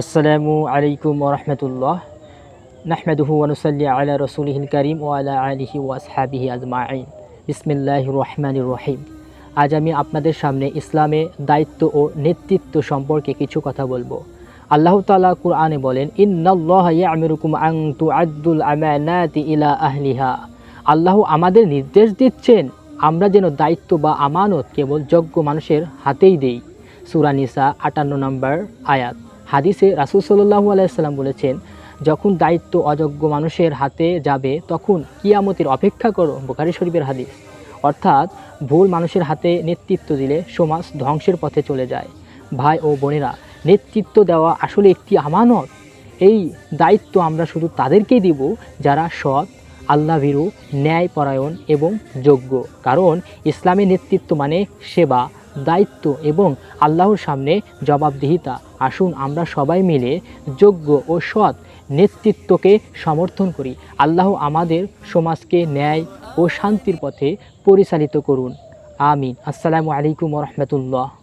আসসালামু আলাইকুম ওরহমতুল্লাহ নাহমেদুহু ওয়ানুসাল্লি আলা রসুলহিল করিম ও আলা আলিহি ওয়াসহাবিহি আজমাইন। বিসমিল্লাহ রহমান রহিম। আজ আমি আপনাদের সামনে ইসলামে দায়িত্ব ও নেতৃত্ব সম্পর্কে কিছু কথা বলব। আল্লাহ তালা কুরআনে বলেন, ইন্নাল্লাহ ইয়ামিরুকুম আং তুআদ্দুল আমানাতি ইলা আহলিহা। আল্লাহ আমাদের নির্দেশ দিচ্ছেন, আমরা যেন দায়িত্ব বা আমানত কেবল যোগ্য মানুষের হাতেই দেই। সুরানিসা আটান্ন নম্বর আয়াত। হাদিসে রাসুল সাল্লাহু আলাইসাল্লাম বলেছেন, যখন দায়িত্ব অযোগ্য মানুষের হাতে যাবে, তখন কিয়ামতের অপেক্ষা করো, বোখারি শরীফের হাদিস। অর্থাৎ ভুল মানুষের হাতে নেতৃত্ব দিলে সমাজ ধ্বংসের পথে চলে যায়। ভাই ও বোনেরা, নেতৃত্ব দেওয়া আসলে একটি আমানত। এই দায়িত্ব আমরা শুধু তাদেরকেই দিব যারা সৎ আল্লাহ ভীরু ন্যায়পরায়ণ এবং যোগ্য। কারণ ইসলামের নেতৃত্ব মানে সেবা দায়িত্ব এবং আল্লাহর সামনে জবাবদিহিতা। আসুন আমরা সবাই মিলে যোগ্য ও সৎ নেতৃত্বকে সমর্থন করি। আল্লাহ আমাদের সমাজকে ন্যায় ও শান্তির পথে পরিচালিত করুন। আমিন। আসসালামু আলাইকুম রহমতুল্লাহ।